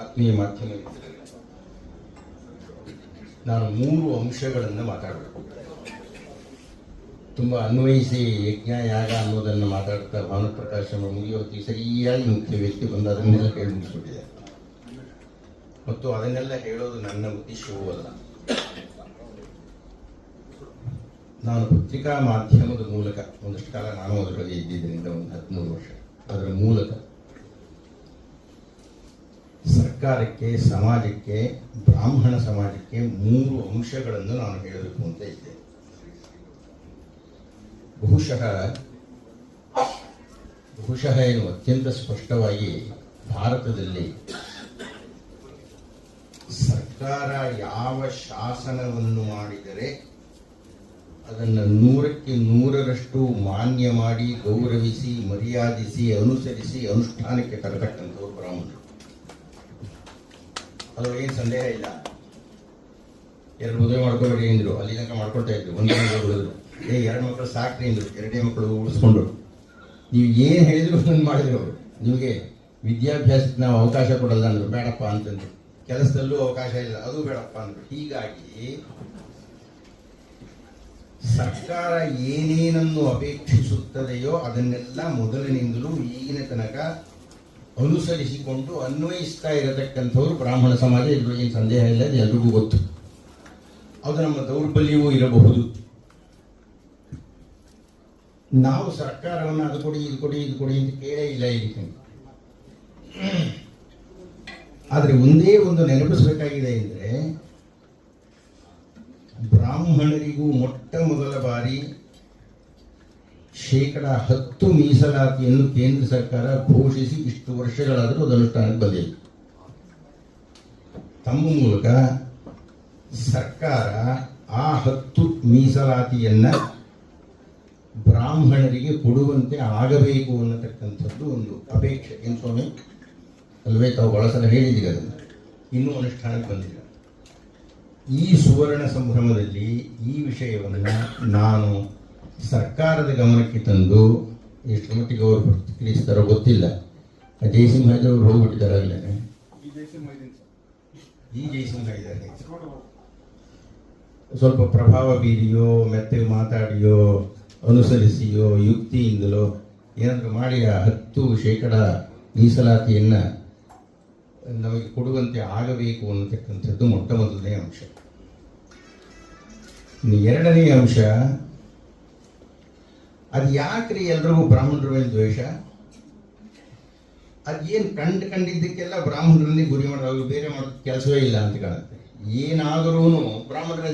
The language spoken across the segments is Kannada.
ಆತ್ಮೀಯ ಮಾಧ್ಯಮ ನಾನು ಮೂರು ಅಂಶಗಳನ್ನು ಮಾತಾಡಬೇಕು. ತುಂಬ ಅನ್ವಯಿಸಿ ಯಜ್ಞ, ಯಾಗ ಅನ್ನೋದನ್ನು ಮಾತಾಡ್ತಾ ಭಾನುಪ್ರಕಾಶ್ ಅವರು ಮುಗಿಯೋತಿ ಸರಿಯಾಗಿ ಮುಖ್ಯ ವ್ಯಕ್ತಿ ಬಂದು ಅದನ್ನೆಲ್ಲ ಹೇಳಿ ಮುಗಿಸ್ಬಿಟ್ಟಿದೆ. ಮತ್ತು ಅದನ್ನೆಲ್ಲ ಹೇಳೋದು ನನ್ನ ಉದ್ದೇಶವೂ ಅಲ್ಲ. ನಾನು ಪತ್ರಿಕಾ ಮಾಧ್ಯಮದ ಮೂಲಕ ಒಂದಷ್ಟು ಕಾಲ ನಾನು ಅದರಲ್ಲಿ ಇದ್ದಿದ್ದರಿಂದ ಒಂದು ಹದಿಮೂರು ವರ್ಷ ಅದರ ಮೂಲಕ ಸರ್ಕಾರಕ್ಕೆ ಸಮಾಜಕ್ಕೆ, ಬ್ರಾಹ್ಮಣ ಸಮಾಜಕ್ಕೆ ಮೂರು ಅಂಶಗಳನ್ನು ನಾನು ಹೇಳಬೇಕು ಅಂತ ಇದ್ದೆ ಬಹುಶಃ ಬಹುಶಃ ಏನು ಅತ್ಯಂತ ಸ್ಪಷ್ಟವಾಗಿ ಭಾರತದಲ್ಲಿ ಸರ್ಕಾರ ಯಾವ ಶಾಸನವನ್ನು ಮಾಡಿದರೆ ಅದನ್ನು ನೂರಕ್ಕೆ ನೂರರಷ್ಟು ಮಾನ್ಯ ಮಾಡಿ ಗೌರವಿಸಿ, ಮರ್ಯಾದಿಸಿ, ಅನುಸರಿಸಿ, ಅನುಷ್ಠಾನಕ್ಕೆ ತರತಕ್ಕಂಥವ್ರು ಬ್ರಾಹ್ಮಣರು. ಅದ್ರೊಳಗೇನು ಸಂದೇಹ ಇಲ್ಲ. ಎರಡು ಮದುವೆ ಮಾಡ್ಕೋಬೇಡಿ ಅಂದ್ರು. ಅಲ್ಲಿ ತನಕ ಮಾಡ್ಕೊಳ್ತಾ ಇದ್ರು. ಒಂದೇ ಏ, ಎರಡು ಮಕ್ಕಳು ಸಾಕ್ರಿ ಅಂದ್ರು. ಎರಡೇ ಮಕ್ಕಳು ಉಳಿಸ್ಕೊಂಡ್ರು ನೀವು ಏನು ಹೇಳಿದ್ರು ಅದನ್ನು ಮಾಡಿದ್ರು ಅವರು. ನಿಮಗೆ ವಿದ್ಯಾಭ್ಯಾಸಕ್ಕೆ ನಾವು ಅವಕಾಶ ಕೊಡಲ್ಲ ಅಂದರು. ಬೇಡಪ್ಪ ಅಂತಂದ್ರು. ಕೆಲಸದಲ್ಲೂ ಅವಕಾಶ ಇಲ್ಲ. ಅದು ಬೇಡಪ್ಪ ಅಂದರು. ಹೀಗಾಗಿ ಸರ್ಕಾರ ಏನೇನನ್ನು ಅಪೇಕ್ಷಿಸುತ್ತದೆಯೋ ಅದನ್ನೆಲ್ಲ ಮೊದಲಿನಿಂದಲೂ ಈಗಿನ ತನಕ ಅನುಸರಿಸಿಕೊಂಡು ಅನ್ವಯಿಸ್ತಾ ಇರತಕ್ಕಂಥವ್ರು ಬ್ರಾಹ್ಮಣ ಸಮಾಜ ಇದ್ರ ಏನು ಸಂದೇಹ ಇಲ್ಲ ಎಲ್ರಿಗೂ ಗೊತ್ತು ಅದು ನಮ್ಮ ದೌರ್ಬಲ್ಯವೂ ಇರಬಹುದು ನಾವು ಸರ್ಕಾರವನ್ನು ಅದು ಕೊಡಿ, ಇದು ಕೊಡಿ ಇದು ಕೊಡಿ ಅಂತ ಕೇಳೇ ಇಲ್ಲ ಇದಕ್ಕೆ. ಆದರೆ ಒಂದೇ ಒಂದು ನೆನಪಿಸಬೇಕಾಗಿದೆ ಅಂದರೆ ಬ್ರಾಹ್ಮಣರಿಗೂ ಮೊಟ್ಟ ಮೊದಲ ಬಾರಿ ಶೇಕಡ ಹತ್ತು ಮೀಸಲಾತಿಯನ್ನು ಕೇಂದ್ರ ಸರ್ಕಾರ ಘೋಷಿಸಿ ಇಷ್ಟು ವರ್ಷಗಳಾದರೂ ಅನುಷ್ಠಾನಕ್ಕೆ ಬಂದಿಲ್ಲ. ತಮ್ಮ ಮೂಲಕ ಸರ್ಕಾರ ಆ ಹತ್ತು ಮೀಸಲಾತಿಯನ್ನ ಬ್ರಾಹ್ಮಣರಿಗೆ ಕೊಡುವಂತೆ ಆಗಬೇಕು ಅನ್ನತಕ್ಕಂಥದ್ದು ಒಂದು ಅಪೇಕ್ಷೆ. ಏನು ಸ್ವಾಮಿ? ಅಲ್ವೇ ತಾವು ಬಹಳ ಸಲ ಹೇಳಿದ್ದೀರಿ ಅದನ್ನು. ಇನ್ನೂ ಅನುಷ್ಠಾನಕ್ಕೆ ಬಂದಿಲ್ಲ. ಈ ಸುವರ್ಣ ಸಂಭ್ರಮದಲ್ಲಿ ಈ ವಿಷಯವನ್ನು ನಾನು ಸರ್ಕಾರದ ಗಮನಕ್ಕೆ ತಂದು ಎಷ್ಟು ಮಟ್ಟಿಗೆ ಅವರು ಪ್ರತಿಕ್ರಿಯಿಸ್ತಾರೋ ಗೊತ್ತಿಲ್ಲ. ಜಯಸಿಂಹ ಅವರು ಹೋಗ್ಬಿಟ್ಟಿದ್ದಾರೆ ಅಲ್ಲೇ ಈ ಜಯಸಿಂಹ ಇದ್ದಾರೆ ಸ್ವಲ್ಪ ಪ್ರಭಾವ ಬೀರಿಯೋ ಮೆತ್ತಗೆ ಮಾತಾಡಿಯೋ ಅನುಸರಿಸಿಯೋ ಯುಕ್ತಿಯಿಂದಲೋ ಏನಾದರೂ ಮಾಡಿ ಆ ಹತ್ತು ಶೇಕಡ ಮೀಸಲಾತಿಯನ್ನು ನಮಗೆ ಕೊಡುವಂತೆ ಆಗಬೇಕು ಅನ್ನತಕ್ಕಂಥದ್ದು ಮೊಟ್ಟ ಮೊದಲನೇ ಅಂಶ. ಎರಡನೇ ಅಂಶ ಅದು ಯಾಕ್ರಿ ಎಲ್ರಿಗೂ ಬ್ರಾಹ್ಮಣರ ಮೇಲೆ ದ್ವೇಷ? ಅದೇನು ಕಂಡು ಕಂಡಿದ್ದಕ್ಕೆಲ್ಲ ಬ್ರಾಹ್ಮಣರಲ್ಲಿ ಗುರಿ ಮಾಡೋದು ಬೇರೆ ಮಾಡೋದು ಕೆಲಸವೇ ಇಲ್ಲ ಅಂತ ಕಾಣುತ್ತೆ. ಏನಾದರೂ ಬ್ರಾಹ್ಮಣರ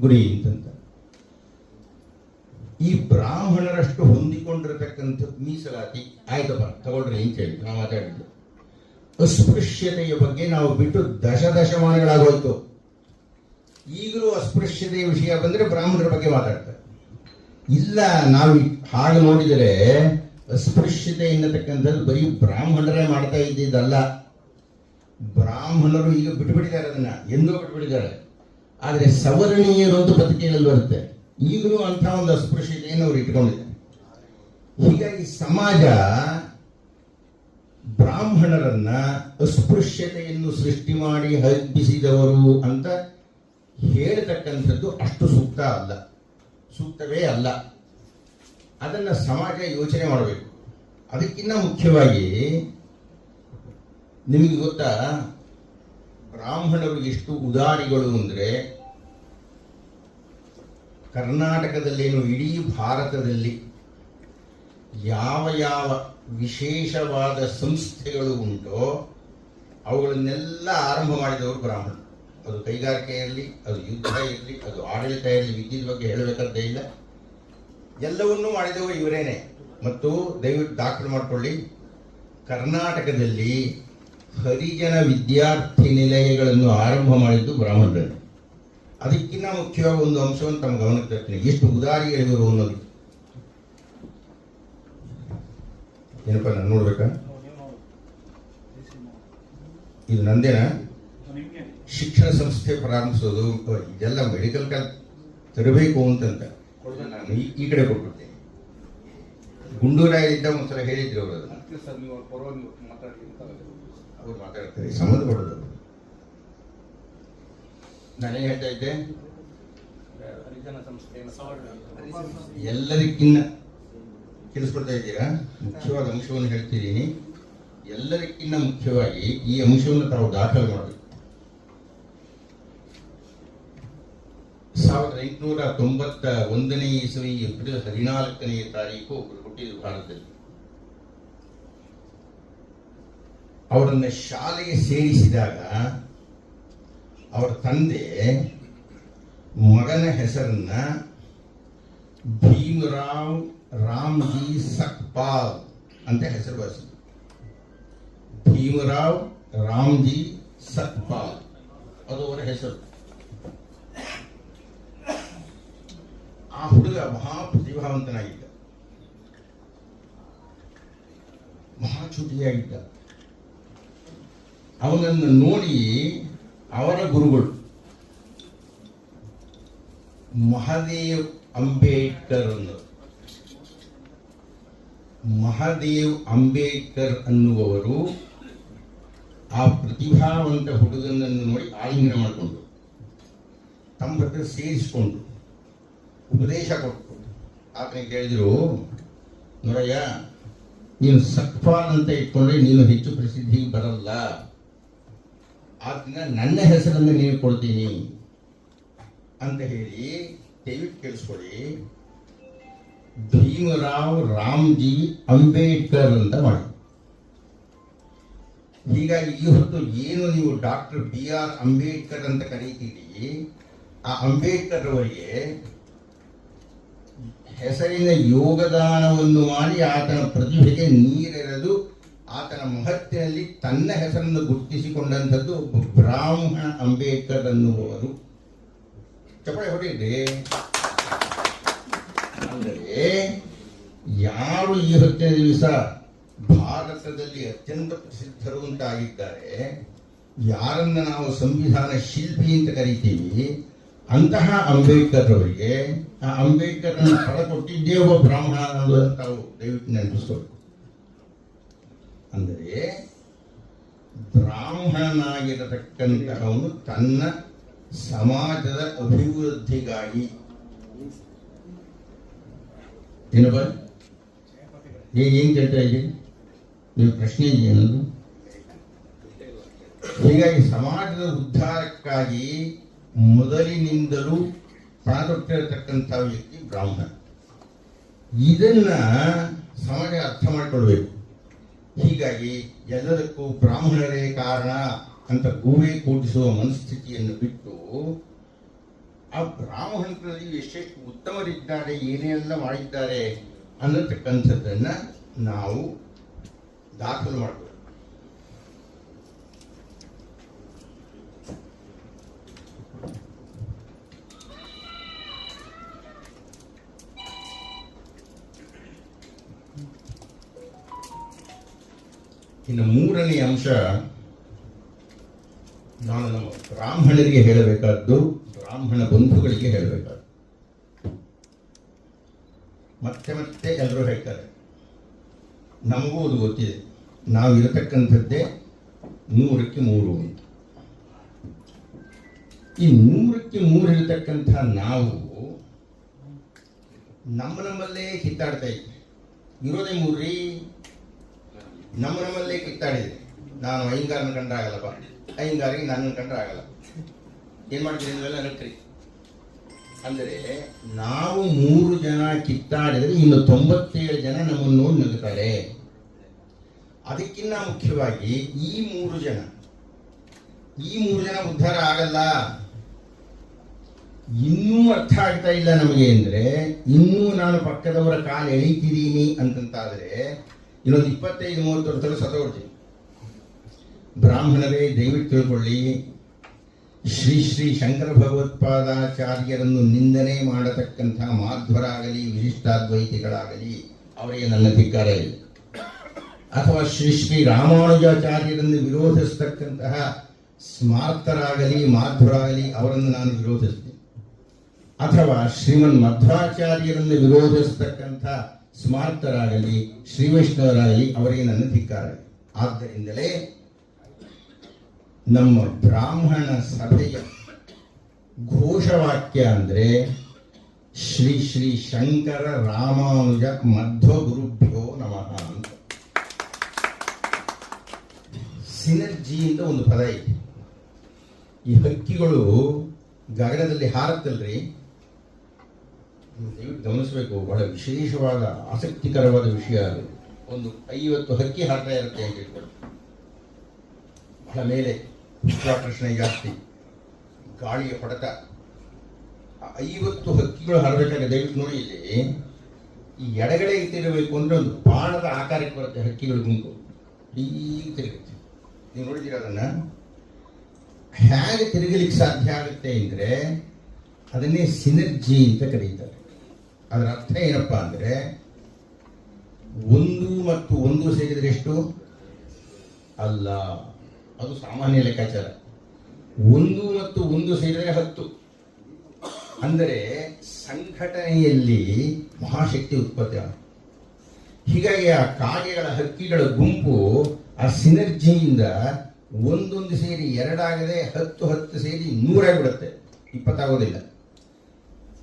ಗುರಿ ಅಂತಂತ ಈ ಬ್ರಾಹ್ಮಣರಷ್ಟು ಹೊಂದಿಕೊಂಡಿರತಕ್ಕಂಥ ಮೀಸಲಾತಿ ಆಯ್ತಪ್ಪ ತಗೊಳ್ರಿ ಅಂತ ಹೇಳಿ ನಾವು ಮಾತಾಡಿದ್ದು. ಅಸ್ಪೃಶ್ಯತೆಯ ಬಗ್ಗೆ ನಾವು ಬಿಟ್ಟು ದಶ ದಶಮಾನಗಳಾಗೋಯ್ತು. ಈಗಲೂ ಅಸ್ಪೃಶ್ಯತೆಯ ವಿಷಯ ಬಂದ್ರೆ ಬ್ರಾಹ್ಮಣರ ಬಗ್ಗೆ ಮಾತಾಡ್ತಾರೆ. ಇಲ್ಲ, ನಾವು ಹಾಗೆ ನೋಡಿದರೆ ಅಸ್ಪೃಶ್ಯತೆ ಎನ್ನತಕ್ಕಂಥದ್ದು ಬರೀ ಬ್ರಾಹ್ಮಣರೇ ಮಾಡ್ತಾ ಇದ್ದಿದ್ದಲ್ಲ. ಬ್ರಾಹ್ಮಣರು ಈಗ ಬಿಟ್ಬಿಟ್ಟಿದ್ದಾರೆ ಅದನ್ನ, ಎಂದೋ ಬಿಟ್ಬಿಟ್ಟಿದ್ದಾರೆ. ಆದರೆ ಸವರ್ಣೀಯರು ಅಂತ ಪತ್ರಿಕೆಯಲ್ಲಿ ಬರುತ್ತೆ. ಈಗಲೂ ಅಂಥ ಒಂದು ಅಸ್ಪೃಶ್ಯತೆಯನ್ನು ಅವರು ಇಟ್ಕೊಂಡಿದ್ದಾರೆ. ಹೀಗಾಗಿ ಸಮಾಜ ಬ್ರಾಹ್ಮಣರನ್ನ ಅಸ್ಪೃಶ್ಯತೆಯನ್ನು ಸೃಷ್ಟಿ ಮಾಡಿ ಹಬ್ಬಿಸಿದವರು ಅಂತ ಹೇಳ್ತಕ್ಕಂಥದ್ದು ಅಷ್ಟು ಸೂಕ್ತ ಅಲ್ಲ. ಸೂಕ್ತವೇ ಅಲ್ಲ. ಅದನ್ನು ಸಮಾಜ ಯೋಚನೆ ಮಾಡಬೇಕು. ಅದಕ್ಕಿಂತ ಮುಖ್ಯವಾಗಿ ನಿಮಗೆ ಗೊತ್ತಾ? ಬ್ರಾಹ್ಮಣರು ಎಷ್ಟು ಉದಾರಿಗಳು ಅಂದರೆ ಕರ್ನಾಟಕದಲ್ಲೇನು, ಇಡೀ ಭಾರತದಲ್ಲಿ ಯಾವ ಯಾವ ವಿಶೇಷವಾದ ಸಂಸ್ಥೆಗಳು ಉಂಟೋ, ಅವುಗಳನ್ನೆಲ್ಲ ಆರಂಭ ಮಾಡಿದವರು ಬ್ರಾಹ್ಮಣರು. ಅದು ಕೈಗಾರಿಕೆ ಇರಲಿ ಅದು ಯುದ್ಧ ಇರಲಿ ಅದು ಆಡಳಿತ ಇರಲಿ ವಿದ್ಯುತ್ ಬಗ್ಗೆ ಹೇಳಬೇಕಂತ ಇಲ್ಲ. ಎಲ್ಲವನ್ನೂ ಮಾಡಿದವರು ಇವರೇನೆ. ಮತ್ತು ದಯವಿಟ್ಟು ದಾಖಲು ಮಾಡಿಕೊಳ್ಳಿ. ಕರ್ನಾಟಕದಲ್ಲಿ ಹರಿಜನ ವಿದ್ಯಾರ್ಥಿ ನಿಲಯಗಳನ್ನು ಆರಂಭ ಮಾಡಿದ್ದು ಬ್ರಾಹ್ಮಣರೇ. ಅದಕ್ಕಿಂತ ಮುಖ್ಯವಾಗಿ ಒಂದು ಅಂಶವನ್ನು ತಮ್ಮ ಗಮನಕ್ಕೆ ತರ್ತೀನಿ. ಎಷ್ಟು ಉದಾರಿಗಳಿವರು ಅನ್ನೋದು. ಏನಪ್ಪ, ನಾನು ನೋಡ್ಬೇಕಾ? ಇದು ನಂದೇನಾ? ಶಿಕ್ಷಣ ಸಂಸ್ಥೆ ಪ್ರಾರಂಭಿಸೋದು ಇದೆಲ್ಲ ಮೆಡಿಕಲ್ ಕಾಲ್ ತರಬೇಕು ಅಂತಂತ. ನಾನು. ಈ- ಕಡೆ ಕೊಟ್ಬಿಡ್ತೇನೆ. ಗುಂಡೂರಾಯದಿಂದ ಒಂದ್ಸಲ ಹೇಳಿದ್ರು ಅವರು ಅದನ್ನ. ಅವ್ರ ಮಾತಾಡ್ತಾರೆ ಸಂಬಂಧ ಕೊಡೋದು ನಾನೇ ಹೇಳ್ತಾ ಇದ್ದೆ? ಎಲ್ಲರಿಗಿನ್ನ ತಿಳಿಸ್ಕೊಡ್ತಾ ಇದ್ದೀರಾ? ಮುಖ್ಯವಾದ ಅಂಶವನ್ನು ಹೇಳ್ತಿದ್ದೀನಿ. ಎಲ್ಲರಿಗಿನ್ನ ಮುಖ್ಯವಾಗಿ ಈ ಅಂಶವನ್ನು ತಾವು ದಾಖಲು ಮಾಡಬೇಕು. ಸಾವಿರದ ಎಂಟುನೂರ ತೊಂಬತ್ತ ಒಂದನೇ ಇಸವಿ ಏಪ್ರಿಲ್ ಹದಿನಾಲ್ಕನೇ ತಾರೀಕು ಒಬ್ಬರು ಹುಟ್ಟಿದ್ರು ಭಾರತದಲ್ಲಿ. ಅವರನ್ನ ಶಾಲೆಗೆ ಸೇರಿಸಿದಾಗ ಅವರ ತಂದೆ ಮಗನ ಹೆಸರನ್ನ ಭೀಮರಾವ್ ರಾಮ್ಜಿ ಸಕ್ಪಾಲ್ ಅಂತ ಹೆಸರು ಬರೆಸಿದ್ರು. ಭೀಮರಾವ್ ರಾಮ್ಜಿ ಸಕ್ಪಾಲ್. ಅದು ಅವರ ಹೆಸರು. ಆ ಹುಡುಗ ಮಹಾ ಪ್ರತಿಭಾವಂತನಾಗಿದ್ದ ಮಹಾ ಚುಟಿಯಾಗಿದ್ದ ಅವನನ್ನು ನೋಡಿ ಅವರ ಗುರುಗಳು, ಮಹಾದೇವ್ ಅಂಬೇಡ್ಕರ್ ಅನ್ನೋರು ಮಹಾದೇವ್ ಅಂಬೇಡ್ಕರ್ ಅನ್ನುವವರು ಆ ಪ್ರತಿಭಾವಂತ ಹುಡುಗನನ್ನು ನೋಡಿ ಆಲಿಂಗನ ಮಾಡಿಕೊಂಡು ತಮ್ಮ ಹತ್ರ ಸೇರಿಸಿಕೊಂಡು ಉಪದೇಶ ಕೊಟ್ಟು ಆತನಿಗೆ ಕೇಳಿದ್ರು, ನೋಡಯ್ಯ, ನೀನು ಸಕ್ಪಾಲ್ ಅಂತ ಇಟ್ಕೊಂಡ್ರೆ ನೀನು ಹೆಚ್ಚು ಪ್ರಸಿದ್ಧಿ ಬರಲ್ಲ. ಆತನ ನನ್ನ ಹೆಸರನ್ನು ನೀನು ಕೊಡ್ತೀನಿ ಅಂತ ಹೇಳಿ ದಯವಿಟ್ಟು ಕೇಳಿಸ್ಕೊಳ್ಳಿ. ಭೀಮರಾವ್ ರಾಮ್ಜಿ ಅಂಬೇಡ್ಕರ್ ಅಂತ ಮಾಡಿ ಹೀಗಾಗಿ ಈ ಹೊತ್ತು ಏನು ನೀವು ಡಾಕ್ಟರ್ ಬಿ ಆರ್ ಅಂಬೇಡ್ಕರ್ ಅಂತ ಕರೀತೀರಿ, ಆ ಅಂಬೇಡ್ಕರ್ ಅವರಿಗೆ ಹೆಸರಿನ ಯೋಗದಾನವನ್ನು ಮಾಡಿ ಆತನ ಪ್ರತಿಭೆಗೆ ನೀರೆರೆದು ಆತನ ಮಹತ್ತಿನಲ್ಲಿ ತನ್ನ ಹೆಸರನ್ನು ಗುರುತಿಸಿಕೊಂಡಂಥದ್ದು ಒಬ್ಬ ಬ್ರಾಹ್ಮಣ ಅಂಬೇಡ್ಕರ್ ಅನ್ನುವರು ಚಪ್ಪಳೆ ಹೊಡೆಯಿದೆ ಅಂದರೆ ಯಾರು ಈ ಹೊತ್ತಿನ ದಿವಸ ಭಾರತದಲ್ಲಿ ಅತ್ಯಂತ ಪ್ರಸಿದ್ಧರು ಅಂತ ಆಗಿದ್ದಾರೆ, ಯಾರನ್ನ ನಾವು ಸಂವಿಧಾನ ಶಿಲ್ಪಿ ಅಂತ ಕರಿತೀವಿ ಅಂತಹ ಅಂಬೇಡ್ಕರ್ ಅವರಿಗೆ ಆ ಅಂಬೇಡ್ಕರ್ ಫಲ ಕೊಟ್ಟಿದ್ದೇ ಒಬ್ಬ ಬ್ರಾಹ್ಮಣ ತಾವು ದಯವಿಟ್ಟು ನೆನಪಿಸ್ಕೊಳ್ಬೇಕು. ಅಂದರೆ ಬ್ರಾಹ್ಮಣನಾಗಿರತಕ್ಕಂತಹವನು ತನ್ನ ಸಮಾಜದ ಅಭಿವೃದ್ಧಿಗಾಗಿ. ಏನಪ್ಪ? ಏನ್ ಕೇಳ್ತಾ ಇದ್ದೀರಿ ನೀವು ಪ್ರಶ್ನೆ ಏನದು ಹೀಗಾಗಿ ಸಮಾಜದ ಉದ್ಧಾರಕ್ಕಾಗಿ ಮೊದಲಿನಿಂದಲೂ ಪ್ರಾಣ ಇರತಕ್ಕಂಥ ವ್ಯಕ್ತಿ ಬ್ರಾಹ್ಮಣ. ಇದನ್ನ ಸಮಾಜ ಅರ್ಥ ಮಾಡಿಕೊಳ್ಬೇಕು. ಹೀಗಾಗಿ ಎಲ್ಲದಕ್ಕೂ ಬ್ರಾಹ್ಮಣರೇ ಕಾರಣ ಅಂತ ಗೂಬೆ ಕೂಡಿಸುವ ಮನಸ್ಥಿತಿಯನ್ನು ಬಿಟ್ಟು ಆ ಬ್ರಾಹ್ಮಣರಲ್ಲಿ ಎಷ್ಟೆಷ್ಟು ಉತ್ತಮರಿದ್ದಾರೆ ಏನೆಲ್ಲ ಮಾಡಿದ್ದಾರೆ ಅನ್ನತಕ್ಕಂಥದ್ದನ್ನು ನಾವು ದಾಖಲು ಮಾಡಬೇಕು ಇನ್ನು ಮೂರನೇ ಅಂಶ ನಾನು ನಮ್ಮ ಬ್ರಾಹ್ಮಣರಿಗೆ ಹೇಳಬೇಕಾದ್ದು, ಬ್ರಾಹ್ಮಣ ಬಂಧುಗಳಿಗೆ ಹೇಳಬೇಕಾದ್ದು. ಮತ್ತೆ ಮತ್ತೆ ಎಲ್ಲರೂ ಹೇಳ್ತಾರೆ, ನಮಗೂ ಅದು ಗೊತ್ತಿದೆ, ನಾವು ಇರತಕ್ಕಂಥದ್ದೇ ನೂರಕ್ಕೆ ಮೂರು ಅಂತ. ಈ ನೂರಕ್ಕೆ ಮೂರು ಇರತಕ್ಕಂಥ ನಾವು ನಮ್ಮ ನಮ್ಮಲ್ಲೇ ಕಿತ್ತಾಡ್ತಾ ಇದ್ವಿ. ಇರೋದೇ ಮೂರ್ರಿ ನಮ್ಮ ನಮ್ಮಲ್ಲೇ ಕಿತ್ತಾಡಿದೆ ನಾನು ಐಂಗಾರನ ಕಂಡ್ರೆ ಆಗಲ್ಲಪ್ಪ ಅಯ್ಯಂಗಾರಿಗೆ ನನ್ನ ಕಂಡ್ರೆ ಆಗಲ್ಲ ಏನ್ ಮಾಡ್ತೀರಿ ನೀವೆಲ್ಲ ನಟ್ರಿ ಅಂದರೆ ನಾವು ಮೂರು ಜನ ಕಿತ್ತಾಡಿದರೆ ಇನ್ನು ತೊಂಬತ್ತೇಳು ಜನ ನಮ್ಮನ್ನು ನೋಡಿ ನಗುತ್ತಾರೆ ಅದಕ್ಕಿಂತ ಮುಖ್ಯವಾಗಿ ಈ ಮೂರು ಜನ. ಈ ಮೂರು ಜನ ಉದ್ಧಾರ ಆಗಲ್ಲ. ಇನ್ನೂ ಅರ್ಥ ಆಗ್ತಾ ಇಲ್ಲ ನಮಗೆ ಅಂದ್ರೆ, ಇನ್ನೂ ನಾನು ಪಕ್ಕದವರ ಕಾಲು ಎಳಿತಿದ್ದೀನಿ ಅಂತಂತಾದ್ರೆ ಇನ್ನೊಂದು ಇಪ್ಪತ್ತೈದು, ಮೂವತ್ತು ವರ್ಷದಲ್ಲಿ ಕೊಡ್ತೀನಿ ಬ್ರಾಹ್ಮಣರೇ, ದಯವಿಟ್ಟು ತಿಳ್ಕೊಳ್ಳಿ. ಶ್ರೀ ಶ್ರೀ ಶಂಕರ ಭಗವತ್ಪಾದಾಚಾರ್ಯರನ್ನು ನಿಂದನೆ ಮಾಡತಕ್ಕಂಥ ಮಾಧ್ವರಾಗಲಿ, ವಿಶಿಷ್ಟಾದ್ವೈತಿಗಳಾಗಲಿ ಅವರಿಗೆ ನನ್ನ ಧಿಕ್ಕಾರ ಇಲ್ಲ ಅಥವಾ ಶ್ರೀ ಶ್ರೀ ರಾಮಾನುಜಾಚಾರ್ಯರನ್ನು ವಿರೋಧಿಸತಕ್ಕಂತಹ ಸ್ಮಾರ್ತರಾಗಲಿ ಮಾಧ್ವರಾಗಲಿ, ಅವರನ್ನು ನಾನು ವಿರೋಧಿಸ್ತೀನಿ. ಅಥವಾ ಶ್ರೀಮನ್ ಮಧ್ವಾಚಾರ್ಯರನ್ನು ವಿರೋಧಿಸತಕ್ಕಂಥ ಸ್ಮಾರ್ತರಾಗಲಿ ಶ್ರೀ ವೈಷ್ಣವರಾಗಲಿ ಅವರಿಗೆ ನನ್ನ ಧಿಕ್ಕಾರ. ಆದ್ದರಿಂದಲೇ ನಮ್ಮ ಬ್ರಾಹ್ಮಣ ಸಭೆಯ ಘೋಷವಾಕ್ಯ ಅಂದ್ರೆ ಶ್ರೀ ಶ್ರೀ ಶಂಕರ ರಾಮಾನುಜ ಮಧ್ವ ಗುರುಭ್ಯೋ ನಮಃ ಅಂತ. ಸಿನರ್ಜಿ ಅಂತ ಒಂದು ಪದ ಇದೆ. ಈ ಹಕ್ಕಿಗಳು ಗಗನದಲ್ಲಿ ಹಾರತ್ತಲ್ರಿ? ಗಮನಿಸಬೇಕು, ಬಹಳ ವಿಶೇಷವಾದ ಆಸಕ್ತಿಕರವಾದ ವಿಷಯ ಅದು. ಒಂದು ಐವತ್ತು ಹಕ್ಕಿ ಹಾರ್ತಾ ಇರುತ್ತೆ ಅಂತ ಹೇಳ್ಕೊಂಡು ಬಹಳ ಮೇಲೆ ಗುರುತ್ವಾಕರ್ಷಣೆ ಜಾಸ್ತಿ. ಗಾಳಿಯ ಹೊಡೆತ. ಐವತ್ತು ಹಕ್ಕಿಗಳು ಹಾರಬೇಕಾದ್ರೆ ದಯವಿಟ್ಟು ನೋಡಿ ಇಲ್ಲಿ. ಈ ಎಡಗಡೆ ಇಟ್ಟಿರಬೇಕು ಅಂದ್ರೆ ಒಂದು ಬಾಣದ ಆಕಾರಕ್ಕೆ ಬರುತ್ತೆ ಹಕ್ಕಿಗಳು ಗುಂಪು. ಹೀಗೆ ತಿರುಗುತ್ತೆ. ನೀವು ನೋಡಿದ್ದೀರ ಅದನ್ನ? ಹೇಗೆ ತಿರುಗಲಿಕ್ಕೆ ಸಾಧ್ಯ ಆಗುತ್ತೆ ಅಂದ್ರೆ ಅದನ್ನೇ ಸಿನರ್ಜಿ ಅಂತ ಕರೀತಾರೆ. ಅದರ ಅರ್ಥ ಏನಪ್ಪ ಅಂದ್ರೆ ಒಂದು ಮತ್ತು ಒಂದು ಸೇರಿದ್ರೆ ಎಷ್ಟು? ಅಲ್ಲ. ಅದು ಸಾಮಾನ್ಯ ಲೆಕ್ಕಾಚಾರ. ಒಂದು ಮತ್ತು ಒಂದು ಸೇರಿದರೆ ಹತ್ತು. ಅಂದರೆ ಸಂಘಟನೆಯಲ್ಲಿ ಮಹಾಶಕ್ತಿ ಉತ್ಪತ್ತಿ ಹೀಗಾಗಿ ಆ ಕಾಗೆಗಳ ಹಕ್ಕಿಗಳ ಗುಂಪು ಆ ಸಿನರ್ಜಿಯಿಂದ ಒಂದೊಂದು ಸೇರಿ ಎರಡಾಗದೆ ಹತ್ತು ಹತ್ತು ಸೇರಿ ನೂರಾಗ್ಬಿಡುತ್ತೆ ಇಪ್ಪತ್ತಾಗೋದಿಲ್ಲ.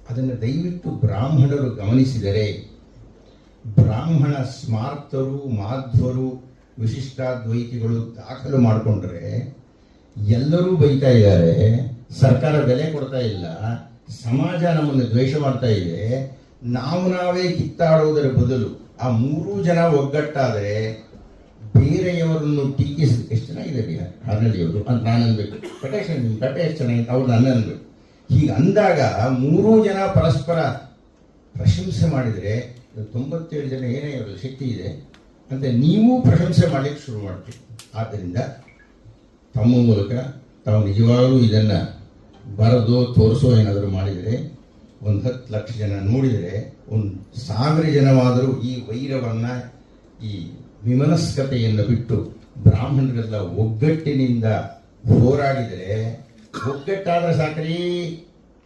ಅದನ್ನು ದಯವಿಟ್ಟು ಬ್ರಾಹ್ಮಣರು ಗಮನಿಸಿದರೆ. ಬ್ರಾಹ್ಮಣ ಸ್ಮಾರ್ತರು ಮಾಧ್ವರು, ವಿಶಿಷ್ಟಾದ್ವೈತಿಗಳು ದಾಖಲು ಮಾಡಿಕೊಂಡ್ರೆ, ಎಲ್ಲರೂ ಬೈತಾ ಇದ್ದಾರೆ, ಸರ್ಕಾರ ಬೆಲೆ ಕೊಡ್ತಾ ಇಲ್ಲ, ಸಮಾಜ ನಮ್ಮನ್ನು ದ್ವೇಷ ಮಾಡ್ತಾ ಇದೆ, ನಾವು ನಾವೇ ಕಿತ್ತಾಡುವುದರ ಬದಲು ಆ ಮೂರೂ ಜನ ಒಗ್ಗಟ್ಟಾದರೆ ಬೇರೆಯವರನ್ನು ಟೀಕಿಸಿ. ಎಷ್ಟು ಚೆನ್ನಾಗಿದೆ ಹಾರ್ನಳ್ಳಿಯವರು. ಅಂತ ನಾನು ಅನ್ಬೇಕು. ಕಟೆ ಎಷ್ಟು ಚೆನ್ನಾಗಿತ್ತು ಅವ್ರು ನನ್ನ ಅನ್ಬೇಕು. ಹೀಗೆ ಅಂದಾಗ ಮೂರೂ ಜನ ಪರಸ್ಪರ ಪ್ರಶಂಸೆ ಮಾಡಿದರೆ ತೊಂಬತ್ತೇಳು ಜನ ಏನೇ ಇರಲಿ ಶಕ್ತಿ ಇದೆ ಅಂತ ನೀವು ಪ್ರಶಂಸೆ ಮಾಡಲಿಕ್ಕೆ ಶುರು ಮಾಡ್ತೀವಿ ಆದ್ದರಿಂದ ತಮ್ಮ ಮೂಲಕ ತಾವು ನಿಜವಾಗಲೂ ಇದನ್ನು ಬರೆದು, ತೋರಿಸೋ ಏನಾದರೂ ಮಾಡಿದರೆ, ಒಂದು ಹತ್ತು ಲಕ್ಷ ಜನ ನೋಡಿದರೆ, ಒಂದು ಸಾವಿರ ಜನವಾದರೂ ಈ ವೈರವನ್ನು, ಈ ವಿಮನಸ್ಕತೆಯನ್ನು ಬಿಟ್ಟು ಬ್ರಾಹ್ಮಣರೆಲ್ಲ ಒಗ್ಗಟ್ಟಿನಿಂದ ಹೋರಾಡಿದರೆ ಒಗ್ಗಟ್ಟಾದ್ರೆ ಸಾಕ್ರಿ.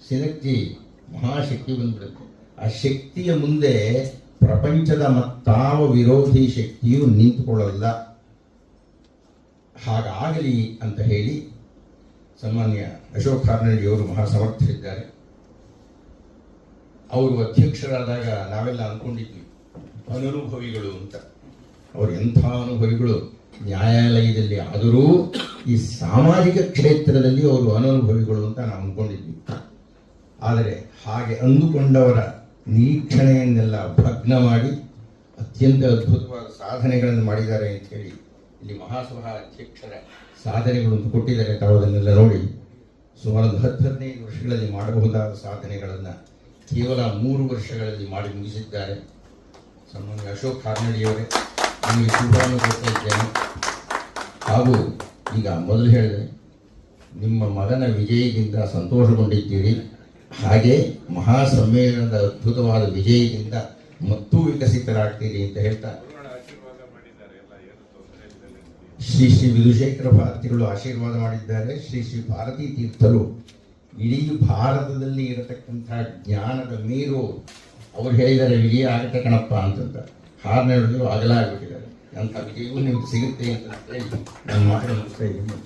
ಸಿನಕ್ತಿ ಮಹಾಶಕ್ತಿ ಬಂದ್ಬಿಡುತ್ತೆ. ಆ ಶಕ್ತಿಯ ಮುಂದೆ ಪ್ರಪಂಚದ ಮತ್ತಾವ ವಿರೋಧಿ ಶಕ್ತಿಯು ನಿಂತುಕೊಳ್ಳಲ್ಲ ಹಾಗಾಗಲಿ ಅಂತ ಹೇಳಿ ಸನ್ಮಾನ್ಯ ಅಶೋಕ್ ಅವರು ಮಹಾ ಸಮರ್ಥರಿದ್ದಾರೆ ಅವರು ಅಧ್ಯಕ್ಷರಾದಾಗ ನಾವೆಲ್ಲ ಅಂದ್ಕೊಂಡಿದ್ವಿ ಅನನುಭವಿಗಳು ಅಂತ. ಅವರು ಎಂಥ ಅನುಭವಿಗಳು? ನ್ಯಾಯಾಲಯದಲ್ಲಿ ಆದರೂ ಈ ಸಾಮಾಜಿಕ ಕ್ಷೇತ್ರದಲ್ಲಿ ಅವರು ಅನನುಭವಿಗಳು ಅಂತ ನಾವು ಅನ್ಕೊಂಡಿದ್ವಿ. ಆದರೆ ಹಾಗೆ ಅಂದುಕೊಂಡವರ ನಿರೀಕ್ಷಣೆಯನ್ನೆಲ್ಲ ಭಗ್ನ ಮಾಡಿ ಅತ್ಯಂತ ಅದ್ಭುತವಾದ ಸಾಧನೆಗಳನ್ನು ಮಾಡಿದ್ದಾರೆ ಅಂತ ಹೇಳಿ ಇಲ್ಲಿ ಮಹಾಸಭಾ ಅಧ್ಯಕ್ಷರ ಸಾಧನೆಗಳನ್ನು ಕೊಟ್ಟಿದ್ದಾರೆ ತಾವು ಅದನ್ನೆಲ್ಲ ನೋಡಿ. ಸುಮಾರು ಹತ್ತು ಹದಿನೈದು ವರ್ಷಗಳಲ್ಲಿ ಮಾಡಬಹುದಾದ ಸಾಧನೆಗಳನ್ನು ಕೇವಲ ಮೂರು ವರ್ಷಗಳಲ್ಲಿ ಮಾಡಿ ಮುಗಿಸಿದ್ದಾರೆ. ಸನ್ಮಾನ್ಯ ಅಶೋಕ್ ಕಾರ್ನಡಿಯವರೇ, ನಿಮಗೆ ಶುಭವನ್ನು ಕೊಡ್ತಾ ಹಾಗೂ ಈಗ ಮೊದಲು ಹೇಳಿದೆ, ನಿಮ್ಮ ಮಗನ ವಿಜಯದಿಂದ ಸಂತೋಷಗೊಂಡಿದ್ದೀರಿ. ಹಾಗೆ ಮಹಾ ಸಮ್ಮೇಳನದ ಅದ್ಭುತವಾದ ವಿಜಯದಿಂದ ಮತ್ತೂ ವಿಕಸಿತರಾಗ್ತೀರಿ ಅಂತ ಹೇಳ್ತಾ ಶ್ರೀ ಶ್ರೀ ವಿಧುಶೇಖರ ಭಾರತಿಗಳು ಆಶೀರ್ವಾದ ಮಾಡಿದ್ದಾರೆ. ಶ್ರೀ ಶ್ರೀ ಭಾರತೀ ತೀರ್ಥರು, ಇಡೀ ಭಾರತದಲ್ಲಿ ಇರತಕ್ಕಂಥ ಜ್ಞಾನದ ನೀರು ಅವ್ರು ಹೇಳಿದ್ದಾರೆ, ವಿಜಯ ಆಗತ್ತೆ ಕಣಪ್ಪ ಅಂತಂತ. ಅಗಲ ಆಗಿಬಿಟ್ಟಿದ್ದಾರೆ ಅಂಥ ವಿಜಯವೂ ನಿಮ್ಗೆ ಸಿಗುತ್ತೆ ಅಂತ ಹೇಳಿ ನಾನು ಮಾತನ್ನು ಮುಗಿಸ್ತಾ ಇದ್ದೀನಿ